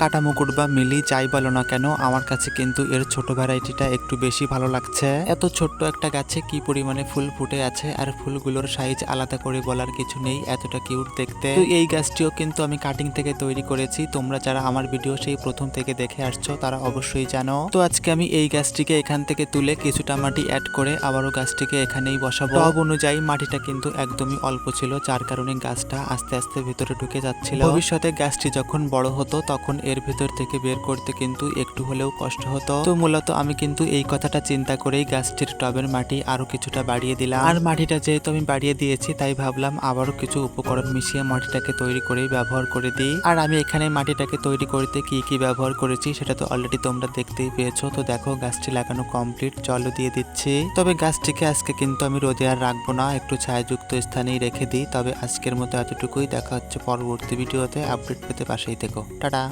কাটা মুকুট বা মিলি, যাই বলো না কেন, আমার কাছে কিন্তু এর ছোট ভ্যারাইটিটা একটু বেশি ভালো লাগছে। এত ছোট্ট একটা গাছে কি পরিমাণে ফুল ফুটে আছে, আর ফুলগুলোর সাইজ আলাদা করে বলার কিছু নেই, এতটা কিউট দেখতে। তো এই গাছটিও কিন্তু আমি কাটিং থেকে তৈরি করেছি, তোমরা যারা আমার ভিডিও সেই প্রথম থেকে দেখে আসছো, তারা অবশ্যই জানো। তো আজকে আমি এই গাছটিকে এখান থেকে তুলে কিছুটা মাটি অ্যাড করে আবারও গাছটিকে এখানেই বসাবো। টব অনুযায়ী মাটিটা কিন্তু একদমই অল্প ছিল, যার কারণে গাছটা আস্তে আস্তে ভিতরে ঢুকে যাচ্ছিল। ভবিষ্যতে গাছটি যখন বড় হতো, তখন এর ভিতর থেকে বের করতে কিন্তু একটু হলেও কষ্ট হতো। তো মূলত আমি কিন্তু এই কথাটা চিন্তা করেই গাছটির টবের মাটি আরও কিছুটা বাড়িয়ে দিলাম। আর মাটিটা যেহেতু আমি বাড়িয়ে দিয়েছি, তাই ভাবলাম আবারও কিছু উপকরণ মিশিয়ে মাটিটাকে তৈরি করেই ব্যবহার করে দিই। আর আমি এখানে মাটিটাকে তৈরি করতে কি কি ব্যবহার করেছি, সেটা তো অলরেডি তোমরা দেখতেই পেয়েছ। তো দেখো, গাছটি লাগানো কমপ্লিট জলও দিয়ে দিচ্ছি। তবে গাছটিকে আজকে কিন্তু আমি রোদে আর রাখব না, একটু ছায়াযুক্ত স্থানেই রেখে দিই। তবে আজকের মতো এতটুকুই, দেখা হচ্ছে পরবর্তী ভিডিওতে, আপডেট পেতে পাশেই থেকো। টাটা!